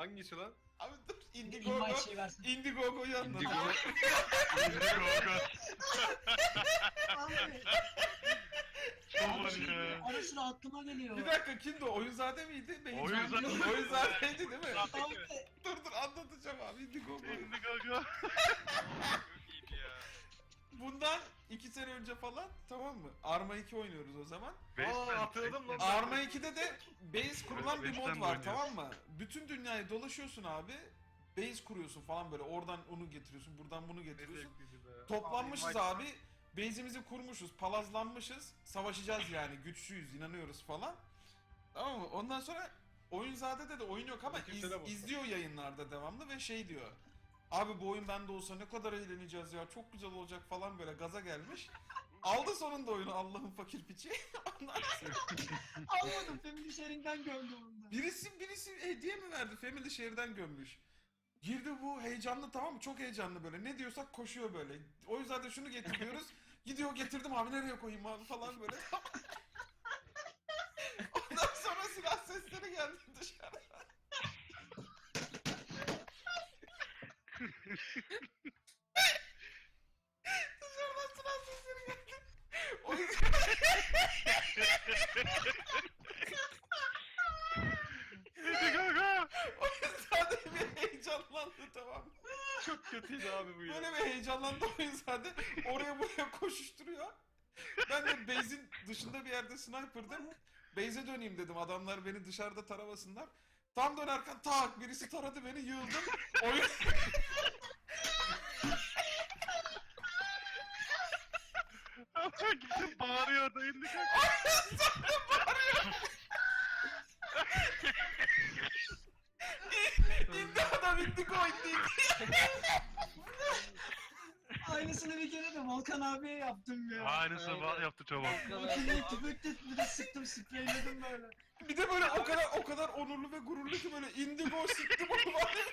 Hangisi lan? Abi dur İnvite Indiegogo. şey versin. Indiegogo'yu anlat. Indigo. Indiegogo. Abi. Abi ya. ara sıra aklıma geliyor. Bir dakika kimdi o? Oyunzade miydi? Benim Oyunzade. Oyunzade'ydi değil mi? Abi. dur dur anlatacağım abi Indiegogo. Indiegogo. Çok iyiydi ya. Bundan iki sene önce falan tamam mı? Arma 2 oynuyoruz o zaman. Aa, hatırladım lan. Arma 2'de de base kurulan bir mod var tamam mı? Bütün dünyayı dolaşıyorsun abi. Base kuruyorsun falan böyle. Oradan onu getiriyorsun, buradan bunu getiriyorsun. Toplanmışız Abi. Base'imizi kurmuşuz, palazlanmışız. Savaşacağız yani, güçlüyüz, inanıyoruz falan. Tamam mı? Ondan sonra Oyunzade'de de oyun yok ama iz- izliyor yayınlarda devamlı ve şey diyor. Abi bu oyun bende olsa ne kadar eğleneceğiz ya, çok güzel olacak falan böyle gaza gelmiş. Aldı sonunda oyunu Allah'ın fakir piçi. Ondan sonra Almadım. Family sharing'den gördüm onu da. birisi birisi hediye mi verdi? Family Share'den gömmüş. Girdi bu heyecanlı tamam mı? Çok heyecanlı böyle. Ne diyorsak koşuyor böyle. O yüzden de şunu getiriyoruz. Gidiyor getirdim abi nereye koyayım abi falan böyle. Ondan sonra silah sesleri geldi dışarıdan. Dışarıdan silah sesleri geldi. O yüzden... Indiegogo. O yüzden de bir heyecanlandı tamam mı? Çok kötüydü abi bu ya. Böyle bir heyecanlandı o yüzden de oraya buraya koşuşturuyor. Ben de base'in dışında bir yerde sniper'dım. Base'e döneyim dedim adamlar beni dışarıda taramasınlar. Tam dönerken tak birisi taradı beni yığıldım. Oyun... Kimse bağırıyor da Indiegogo. indi adam indi koy indi. Aynısını bir kere de Volkan abiye yaptım ya. Aynısı Aynen. var- yaptı çabuk. Makineyi tüfekle bir de sıktım spreyledim böyle. Bir de böyle o kadar o kadar onurlu ve gururlu ki böyle indigo sıktım onu var. ya.